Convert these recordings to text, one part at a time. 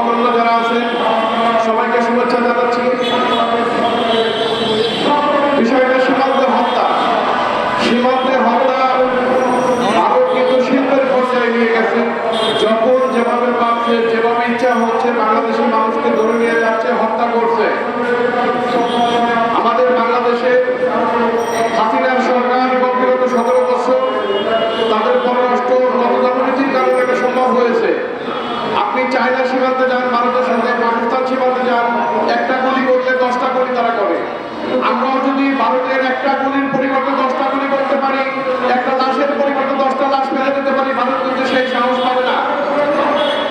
অন্যান্য যারা আছেন সবাইকে শুভেচ্ছা সীমান্তে যান ভারতের সঙ্গে পাকিস্তান সীমান্তে যান একটা গুলি করলে দশটা গুলি তারা করে। আমরাও যদি ভারতের একটা গুলির পরিবর্তে দশটা গুলি করতে পারি একটা লাশের পরিবর্তে দশটা লাশ ফেলে দিতে পারি ভারত কিন্তু সেই সাহস পাবে না।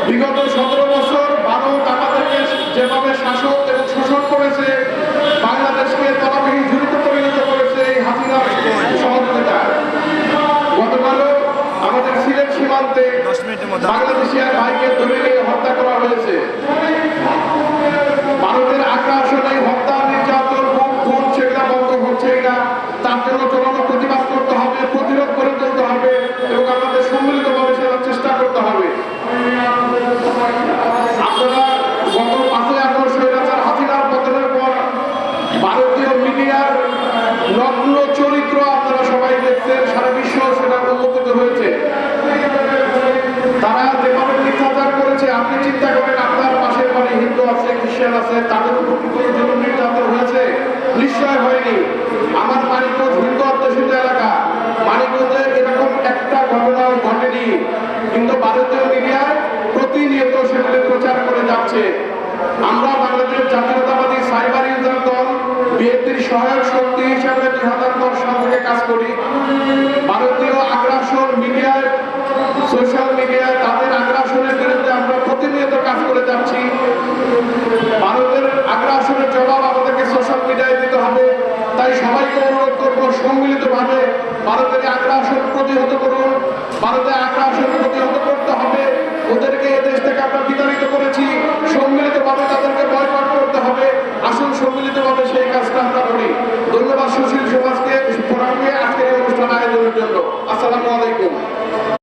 বিগত সতেরো বছর ভারত আমাদেরকে যেভাবে শাসক এবং শোষণ করেছে বাংলাদেশকে তলাবিহীন ঝুড়িতে পরিণত করেছে এই হাসিনার সহযোগিতা গতকালও আমাদের সিলেট সীমান্তে দশ মিনিটের বাংলাদেশি এক ভাইকে ধরে মানিকগঞ্জ এরকম একটা ঘটনাও ঘটেনি কিন্তু ভারতীয় মিডিয়ায় প্রতিনিয়ত সেগুলি যাচ্ছে আমরা বাংলাদেশ জাতীয়তাবাদী সাইবার ইউজার দল, বিএনপির সহায়ক শক্তি হিসাবে দুই হাজার দশ সাল থেকে কাজ করি। ভারতীয় আগ্রাসন মিডিয়ায় সোশ্যাল মিডিয়ায় তাদের আগ্রাসনের বিরুদ্ধে আমরা প্রতিনিয়ত কাজ করে যাচ্ছি। ভারতের আগ্রাসনের জবাব আমাদেরকে সোশ্যাল মিডিয়ায় দিতে হবে। তাই সবাইকে অনুরোধ করব, সম্মিলিতভাবে ভারতের আগ্রাসন প্রতিহত করুন। ভারতের আগ্রাসন আসুন সম্মিলিতভাবে সেই কাজটা আমরা করি।